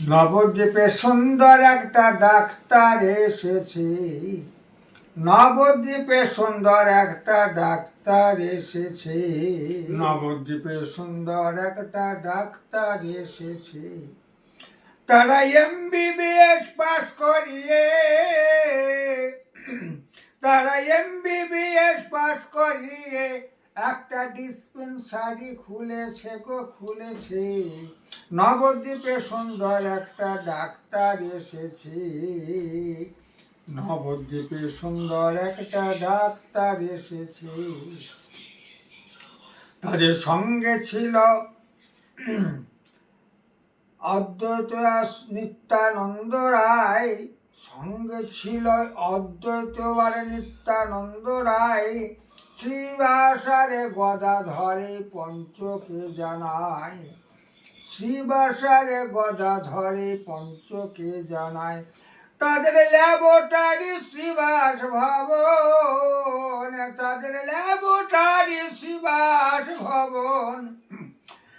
নবদ্বীপে সুন্দর একটা ডাক্তার এসেছে। নবদ্বীপে সুন্দর একটা ডাক্তার এসেছে। নবদ্বীপে সুন্দর একটা ডাক্তার এসেছে। তারা এমবিবিএস পাস করিয়ে, তারা এমবিবিএস পাস করিয়ে একটা ডিসপেন্সারি খুলেছে গো, খুলেছে। নবদ্বীপে সুন্দর একটা ডাক্তার এসেছে। নবদ্বীপে সুন্দর একটা ডাক্তার এসেছে। তাদের সঙ্গে ছিল অদ্বৈত নিত্যানন্দ রায়। সঙ্গে ছিল অদ্বৈত নিত্যানন্দ রায়। শ্রীবাসারে গদা ধরে পঞ্চকে জানায়। শ্রীবাসারে গদা ধরে পঞ্চকে জানায়। তাদের ল্যাবরেটরি শ্রীবাস ভবন, তাদের ল্যাবরেটরি শ্রীবাস ভবন।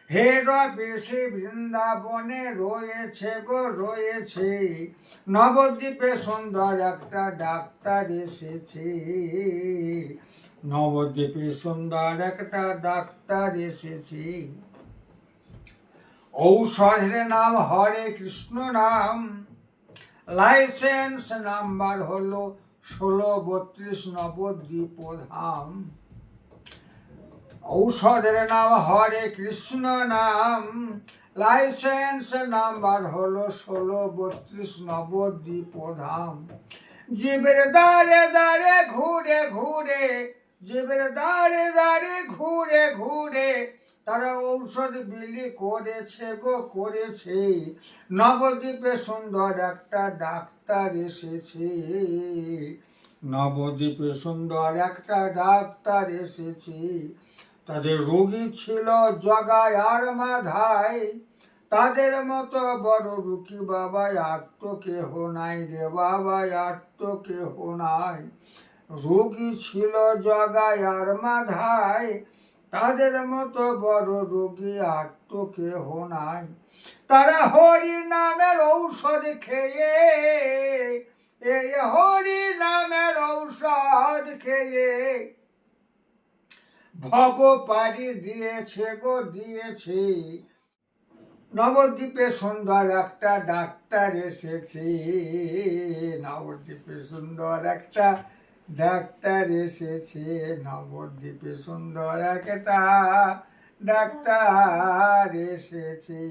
হেড অফিসে বৃন্দাবনে রয়েছে গো, রয়েছে। নবদ্বীপে সুন্দর একটা ডাক্তার এসেছে। নবদ্বীপে সুন্দর একটা ডাক্তার এসেছে। ঔষধের নাম হরে কৃষ্ণ নাম। লাইসেন্স নাম্বার হলো ষোলো বত্রিশ নবদ্বীপ ধাম। ঔষধের নাম হরে কৃষ্ণ নাম। লাইসেন্স নাম্বার হলো ষোলো বত্রিশ নবদ্বীপ ধাম। জীবের দাঁড়ে দাঁড়ে ঘুরে ঘুরে জীবের দাঁড়ে দাঁড়ে ঘুরে ঘুরে তারা ঔষধ বিলি করেছে গো, করেছে। নবদ্বীপে সুন্দর একটা ডাক্তার এসেছে। নবদ্বীপে সুন্দর একটা ডাক্তার এসেছে। তাদের রোগী ছিল জগায় আর মাধায় তাদের মতো বড় রুকি বাবা আর তো কেহ নাই রে বাবা আর তো কেহ নাই। রোগী ছিল জগায় আর মাধায়, তাদের মতো বড় রোগী আর তো কেহ নাই। তারা হরি নামের ঔষধ খেয়ে এই হরি নামের ঔষধ খেয়ে। ভব পাড়ি দিয়েছে গো, দিয়েছে। নবদ্বীপে সুন্দর একটা ডাক্তার এসেছে। নবদ্বীপে সুন্দর একটা ডাক্তার এসেছে নবদ্বীপে সুন্দর একটা ডাক্তার এসেছে।